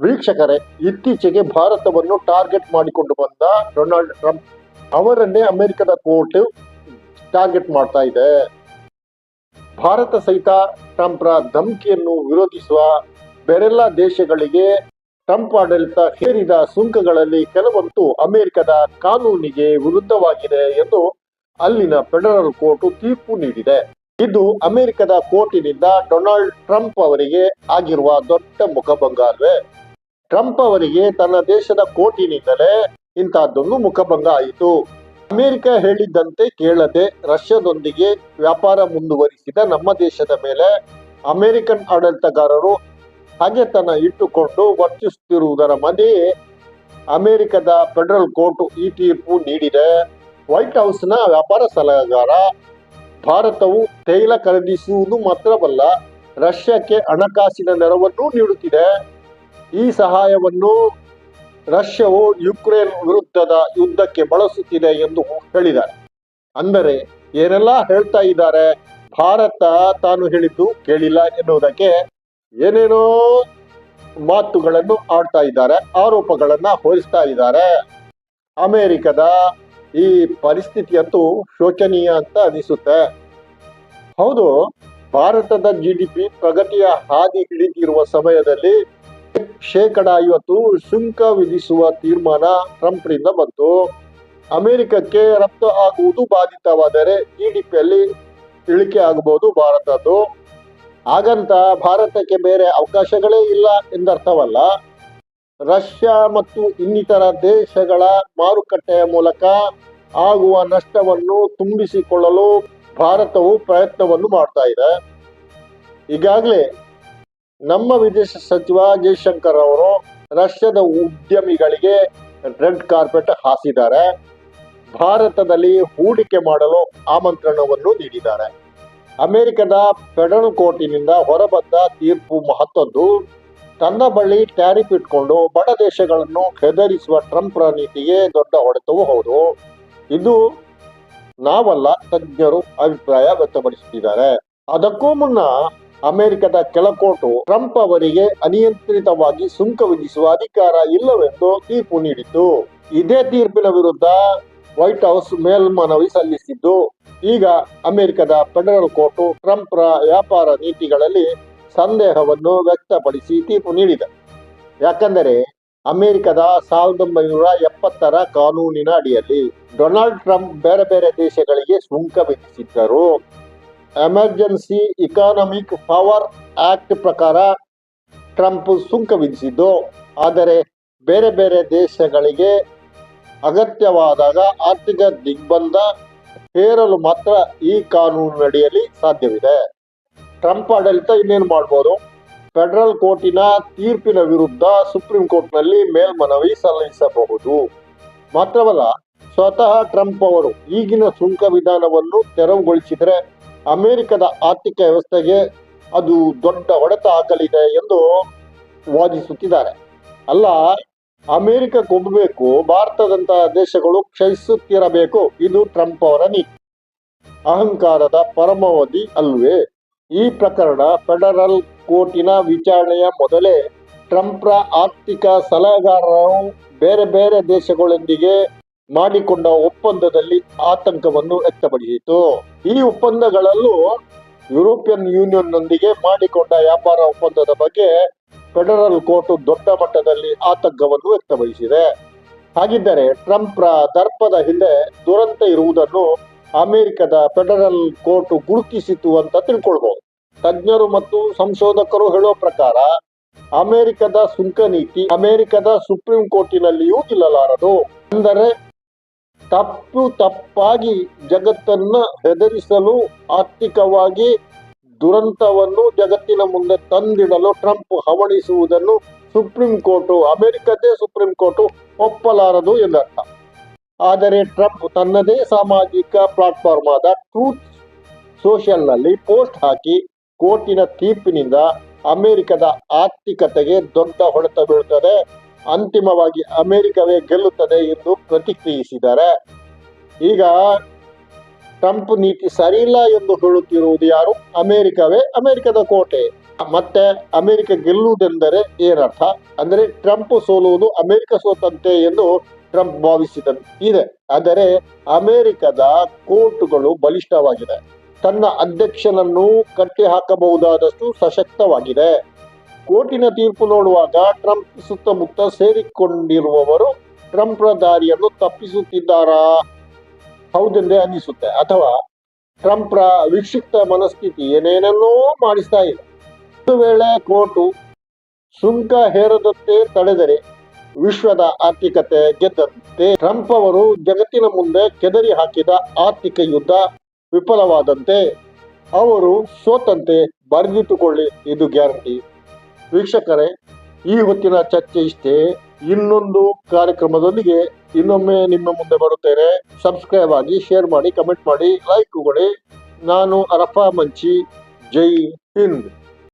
ವೀಕ್ಷಕರೇ, ಇತ್ತೀಚೆಗೆ ಭಾರತವನ್ನು ಟಾರ್ಗೆಟ್ ಮಾಡಿಕೊಂಡು ಬಂದ ಡೊನಾಲ್ಡ್ ಟ್ರಂಪ್ ಅವರನ್ನೇ ಅಮೆರಿಕದ ಕೋರ್ಟ್ ಟಾರ್ಗೆಟ್ ಮಾಡ್ತಾ ಇದೆ. ಭಾರತ ಸಹಿತ ಟ್ರಂಪ್ರ ಧಮಕಿಯನ್ನು ವಿರೋಧಿಸುವ ಬೇರೆಲ್ಲ ದೇಶಗಳಿಗೆ ಟ್ರಂಪ್ ಆಡಳಿತ ಹೇರಿದ ಸುಂಕಗಳಲ್ಲಿ ಕೆಲವಂತೂ ಅಮೆರಿಕದ ಕಾನೂನಿಗೆ ವಿರುದ್ಧವಾಗಿದೆ ಎಂದು ಅಲ್ಲಿನ ಫೆಡರಲ್ ಕೋರ್ಟ್ ತೀರ್ಪು ನೀಡಿದೆ. ಇದು ಅಮೆರಿಕದ ಕೋರ್ಟಿನಿಂದ ಡೊನಾಲ್ಡ್ ಟ್ರಂಪ್ ಅವರಿಗೆ ಆಗಿರುವ ದೊಡ್ಡ ಮುಖಭಂಗ ಅಲ್ವೇ? ಟ್ರಂಪ್ ಅವರಿಗೆ ತನ್ನ ದೇಶದ ಕೋಟಿನಿಂದಲೇ ಇಂತಹದ್ದೊಂದು ಮುಖಭಂಗ ಆಯಿತು. ಅಮೆರಿಕ ಹೇಳಿದ್ದಂತೆ ಕೇಳದೆ ರಷ್ಯಾದೊಂದಿಗೆ ವ್ಯಾಪಾರ ಮುಂದುವರಿಸಿದ ನಮ್ಮ ದೇಶದ ಮೇಲೆ ಅಮೆರಿಕನ್ ಆಡಳಿತಗಾರರು ಹಾಗೆತನ ಇಟ್ಟುಕೊಂಡು ವರ್ತಿಸುತ್ತಿರುವುದರ ಮಧ್ಯೆಯೇ ಅಮೆರಿಕದ ಫೆಡರಲ್ ಕೋರ್ಟ್ ಈ ತೀರ್ಪು ನೀಡಿದೆ. ವೈಟ್ ಹೌಸ್ನ ವ್ಯಾಪಾರ ಸಲಹೆಗಾರ ಭಾರತವು ತೈಲ ಖರೀದಿಸುವುದು ಮಾತ್ರವಲ್ಲ, ರಷ್ಯಾಕ್ಕೆ ಹಣಕಾಸಿನ ನೆರವನ್ನು ನೀಡುತ್ತಿದೆ. ಈ ಸಹಾಯವನ್ನು ರಷ್ಯಾವು ಯುಕ್ರೇನ್ ವಿರುದ್ಧದ ಯುದ್ಧಕ್ಕೆ ಬಳಸುತ್ತಿದೆ ಎಂದು ಹೇಳಿದ್ದಾರೆ. ಅಂದರೆ ಏನೆಲ್ಲ ಹೇಳ್ತಾ ಇದ್ದಾರೆ? ಭಾರತ ತಾನು ಹೇಳಿದ್ದು ಕೇಳಿಲ್ಲ ಎನ್ನುವುದಕ್ಕೆ ಏನೇನೋ ಮಾತುಗಳನ್ನು ಆಡ್ತಾ ಇದ್ದಾರೆ, ಆರೋಪಗಳನ್ನ ಹೊರಿಸ್ತಾ ಇದ್ದಾರೆ. ಅಮೆರಿಕದ ಈ ಪರಿಸ್ಥಿತಿ ಅಂತೂ ಶೋಚನೀಯ ಅಂತ ಅನಿಸುತ್ತೆ. ಹೌದು, ಭಾರತದ ಜಿ ಡಿ ಪಿ ಪ್ರಗತಿಯ ಹಾದಿ ಹಿಡಿದಿರುವ ಸಮಯದಲ್ಲಿ ಶೇಕಡ ಐವತ್ತು ಸುಂಕ ವಿಧಿಸುವ ತೀರ್ಮಾನ ಟ್ರಂಪ್ನಿಂದ ಬಂತು. ಅಮೆರಿಕಕ್ಕೆ ರಫ್ತು ಆಗುವುದು ಬಾಧಿತವಾದರೆ ಜಿಡಿಪಿಯಲ್ಲಿ ಇಳಿಕೆ ಆಗಬಹುದು ಭಾರತದ್ದು. ಹಾಗಂತ ಭಾರತಕ್ಕೆ ಬೇರೆ ಅವಕಾಶಗಳೇ ಇಲ್ಲ ಎಂದರ್ಥವಲ್ಲ. ರಷ್ಯಾ ಮತ್ತು ಇನ್ನಿತರ ದೇಶಗಳ ಮಾರುಕಟ್ಟೆಯ ಮೂಲಕ ಆಗುವ ನಷ್ಟವನ್ನು ತುಂಬಿಸಿಕೊಳ್ಳಲು ಭಾರತವು ಪ್ರಯತ್ನವನ್ನು ಮಾಡ್ತಾ ಇದೆ. ಈಗಾಗಲೇ ನಮ್ಮ ವಿದೇಶ ಸಚಿವ ಜೈಶಂಕರ್ ಅವರು ರಷ್ಯಾದ ಉದ್ಯಮಿಗಳಿಗೆ ರೆಡ್ ಕಾರ್ಪೆಟ್ ಹಾಸಿದ್ದಾರೆ. ಭಾರತದಲ್ಲಿ ಹೂಡಿಕೆ ಮಾಡಲು ಆಮಂತ್ರಣವನ್ನು ನೀಡಿದ್ದಾರೆ. ಅಮೆರಿಕದ ಫೆಡರಲ್ ಕೋರ್ಟಿನಿಂದ ಹೊರಬಂದ ತೀರ್ಪು ಮಹತ್ವದ್ದು ತನ್ನ ಬಳಿ ಟ್ಯಾರಿಫ್ ಇಟ್ಕೊಂಡು ಬಡ ದೇಶಗಳನ್ನು ಹೆದರಿಸುವ ಟ್ರಂಪ್ರ ನೀತಿಗೆ ದೊಡ್ಡ ಹೊಡೆತವೂ ಹೌದು. ಇದು ನಾವಲ್ಲ ತಜ್ಞರು ಅಭಿಪ್ರಾಯ ವ್ಯಕ್ತಪಡಿಸುತ್ತಿದ್ದಾರೆ. ಅದಕ್ಕೂ ಮುನ್ನ ಅಮೆರಿಕದ ಕೆಳಕೋಟು ಟ್ರಂಪ್ ಅವರಿಗೆ ಅನಿಯಂತ್ರಿತವಾಗಿ ಸುಂಕ ವಿಧಿಸುವ ಅಧಿಕಾರ ಇಲ್ಲವೆಂದು ತೀರ್ಪು ನೀಡಿತು ಇದೇ ತೀರ್ಪಿನ ವಿರುದ್ಧ ವೈಟ್ ಹೌಸ್ ಮೇಲ್ಮನವಿ ಸಲ್ಲಿಸಿದ್ದು. ಈಗ ಅಮೆರಿಕದ ಫೆಡರಲ್ ಕೋರ್ಟು ಟ್ರಂಪ್ರ ವ್ಯಾಪಾರ ನೀತಿಗಳಲ್ಲಿ ಸಂದೇಹವನ್ನು ವ್ಯಕ್ತಪಡಿಸಿ ತೀರ್ಪು ನೀಡಿದೆ. ಯಾಕೆಂದರೆ ಅಮೆರಿಕದ ಸಾವಿರದ ಒಂಬೈನೂರ ಎಪ್ಪತ್ತರ ಕಾನೂನಿನ ಅಡಿಯಲ್ಲಿ ಡೊನಾಲ್ಡ್ ಟ್ರಂಪ್ ಬೇರೆ ಬೇರೆ ದೇಶಗಳಿಗೆ ಸುಂಕ ವಿಧಿಸಿದ್ದರು ಎಮರ್ಜೆನ್ಸಿ ಇಕಾನಮಿಕ್ ಪವರ್ ಆಕ್ಟ್ ಪ್ರಕಾರ ಟ್ರಂಪ್ ಸುಂಕ ವಿಧಿಸಿದ್ದು, ಆದರೆ ಬೇರೆ ಬೇರೆ ದೇಶಗಳಿಗೆ ಅಗತ್ಯವಾದಾಗ ಆರ್ಥಿಕ ದಿಗ್ಬಂಧ ಹೇರಲು ಮಾತ್ರ ಈ ಕಾನೂನಿನಡಿಯಲ್ಲಿ ಸಾಧ್ಯವಿದೆ. ಟ್ರಂಪ್ ಆಡಳಿತ ಇನ್ನೇನು ಮಾಡ್ಬೋದು? ಫೆಡರಲ್ ಕೋರ್ಟಿನ ತೀರ್ಪಿನ ವಿರುದ್ಧ ಸುಪ್ರೀಂ ಕೋರ್ಟ್ನಲ್ಲಿ ಮೇಲ್ಮನವಿ ಸಲ್ಲಿಸಬಹುದು. ಮಾತ್ರವಲ್ಲ, ಸ್ವತಃ ಟ್ರಂಪ್ ಅವರು ಈಗಿನ ಸುಂಕ ವಿಧಾನವನ್ನು ತೆರವುಗೊಳಿಸಿದರೆ ಅಮೆರಿಕದ ಆರ್ಥಿಕ ವ್ಯವಸ್ಥೆಗೆ ಅದು ದೊಡ್ಡ ಹೊಡೆತ ಆಗಲಿದೆ ಎಂದು ವಾದಿಸುತ್ತಿದ್ದಾರೆ. ಅಲ್ಲ ಅಮೆರಿಕ ಕೊಬ್ಬಬೇಕು ಭಾರತದಂತಹ ದೇಶಗಳು ಕ್ಷಯಿಸುತ್ತಿರಬೇಕು, ಇದು ಟ್ರಂಪ್ ಅವರ ನೀತಿ. ಅಹಂಕಾರದ ಪರಮಾವಧಿ ಅಲ್ವೇ? ಈ ಪ್ರಕರಣ ಫೆಡರಲ್ ಕೋರ್ಟಿನ ವಿಚಾರಣೆಯ ಮೊದಲೇ ಟ್ರಂಪ್ರ ಆರ್ಥಿಕ ಸಲಹೆಗಾರರು ಬೇರೆ ಬೇರೆ ದೇಶಗಳೊಂದಿಗೆ ಮಾಡಿಕೊಂಡ ಒಪ್ಪಂದದಲ್ಲಿ ಆತಂಕವನ್ನು ವ್ಯಕ್ತಪಡಿಸಿತು. ಈ ಒಪ್ಪಂದಗಳಲ್ಲೂ ಯುರೋಪಿಯನ್ ಯೂನಿಯನ್ನೊಂದಿಗೆ ಮಾಡಿಕೊಂಡ ವ್ಯಾಪಾರ ಒಪ್ಪಂದದ ಬಗ್ಗೆ ಫೆಡರಲ್ ಕೋರ್ಟ್ ದೊಡ್ಡ ಮಟ್ಟದಲ್ಲಿ ಆತಂಕವನ್ನು ವ್ಯಕ್ತಪಡಿಸಿದೆ. ಹಾಗಿದ್ದರೆ ಟ್ರಂಪ್ರ ದರ್ಪದ ಹಿಂದೆ ದುರಂತ ಇರುವುದನ್ನು ಅಮೆರಿಕದ ಫೆಡರಲ್ ಕೋರ್ಟ್ ಗುರುತಿಸಿತು ಅಂತ ತಿಳ್ಕೊಳ್ಬಹುದು ತಜ್ಞರು ಮತ್ತು ಸಂಶೋಧಕರು ಹೇಳೋ ಪ್ರಕಾರ ಅಮೆರಿಕದ ಸುಂಕ ನೀತಿ ಅಮೆರಿಕದ ಸುಪ್ರೀಂ ಕೋರ್ಟಿನಲ್ಲಿಯೂ ನಿಲ್ಲಲಾರದು ಅಂದರೆ ತಪ್ಪು ತಪ್ಪಾಗಿ ಜಗತ್ತನ್ನ ಹೆದರಿಸಲು ಆರ್ಥಿಕವಾಗಿ ದುರಂತವನ್ನು ಜಗತ್ತಿನ ಮುಂದೆ ತಂದಿಡಲು ಟ್ರಂಪ್ ಹವಣಿಸುವುದನ್ನು ಸುಪ್ರೀಂ ಕೋರ್ಟು, ಅಮೆರಿಕದೇ ಸುಪ್ರೀಂ ಕೋರ್ಟು ಒಪ್ಪಲಾರದು ಎಂದರ್ಥ. ಆದರೆ ಟ್ರಂಪ್ ತನ್ನದೇ ಸಾಮಾಜಿಕ ಪ್ಲಾಟ್ಫಾರ್ಮ್ ಆದ ಟ್ರೂತ್ ಸೋಷಿಯಲ್ನಲ್ಲಿ ಪೋಸ್ಟ್ ಹಾಕಿ ಕೋರ್ಟಿನ ತೀರ್ಪಿನಿಂದ ಅಮೆರಿಕದ ಆರ್ಥಿಕತೆಗೆ ದೊಡ್ಡ ಹೊಡೆತ ಬೀಳುತ್ತದೆ ಅಂತಿಮವಾಗಿ ಅಮೆರಿಕವೇ ಗೆಲ್ಲುತ್ತದೆ ಎಂದು ಪ್ರತಿಕ್ರಿಯಿಸಿದ್ದಾರೆ. ಈಗ ಟ್ರಂಪ್ ನೀತಿ ಸರಿಯಿಲ್ಲ ಎಂದು ಹೇಳುತ್ತಿರುವುದು ಯಾರು? ಅಮೆರಿಕವೇ? ಅಮೆರಿಕದ ಕೋಟೆ. ಮತ್ತೆ ಅಮೆರಿಕ ಗೆಲ್ಲುವುದೆಂದರೆ ಏನರ್ಥ? ಅಂದರೆ ಟ್ರಂಪ್ ಸೋಲುವುದು ಅಮೆರಿಕ ಸೋತಂತೆ ಎಂದು ಟ್ರಂಪ್ ಭಾವಿಸಿದ ಇದೆ. ಆದರೆ ಅಮೆರಿಕದ ಕೋರ್ಟುಗಳು ಬಲಿಷ್ಠವಾಗಿದೆ ತನ್ನ ಅಧ್ಯಕ್ಷನನ್ನು ಕಟ್ಟಿ ಹಾಕಬಹುದಾದಷ್ಟು ಸಶಕ್ತವಾಗಿದೆ. ಕೋರ್ಟಿನ ತೀರ್ಪು ನೋಡುವಾಗ ಟ್ರಂಪ್ ಸುತ್ತಮುತ್ತ ಸೇರಿಕೊಂಡಿರುವವರು ಟ್ರಂಪ್ರ ದಾರಿಯನ್ನು ತಪ್ಪಿಸುತ್ತಿದ್ದಾರಾ? ಹೌದೆಂದೇ ಅನ್ನಿಸುತ್ತೆ. ಅಥವಾ ಟ್ರಂಪ್ರ ವಿಕ್ಷಿಪ್ತ ಮನಸ್ಥಿತಿ ಏನೇನನ್ನೂ ಮಾಡಿಸ್ತಾ ಇಲ್ಲ ಒಂದು ವೇಳೆ ಕೋರ್ಟು ಸುಂಕ ಹೇರದಂತೆ ತಡೆದರೆ ವಿಶ್ವದ ಆರ್ಥಿಕತೆ ಗೆದ್ದಂತೆ ಟ್ರಂಪ್ ಅವರು ಜಗತ್ತಿನ ಮುಂದೆ ಕೆದರಿ ಹಾಕಿದ ಆರ್ಥಿಕ ಯುದ್ಧ ವಿಫಲವಾದಂತೆ ಅವರು ಸೋತಂತೆ ಬರೆದಿಟ್ಟುಕೊಳ್ಳಿ, ಇದು ಗ್ಯಾರಂಟಿ. ವೀಕ್ಷಕರೇ, ಈ ಹೊತ್ತಿನ ಚರ್ಚೆ ಇಷ್ಟೇ. ಇನ್ನೊಂದು ಕಾರ್ಯಕ್ರಮದೊಂದಿಗೆ ಇನ್ನೊಮ್ಮೆ ನಿಮ್ಮ ಮುಂದೆ ಬರುತ್ತೇನೆ. ಸಬ್ಸ್ಕ್ರೈಬ್ ಆಗಿ ಶೇರ್ ಮಾಡಿ ಕಮೆಂಟ್ ಮಾಡಿ ಲೈಕ್ ಕೊಡಿ. ನಾನು ಅರಫಾ ಮಂಚಿ. ಜೈ ಹಿಂದ್.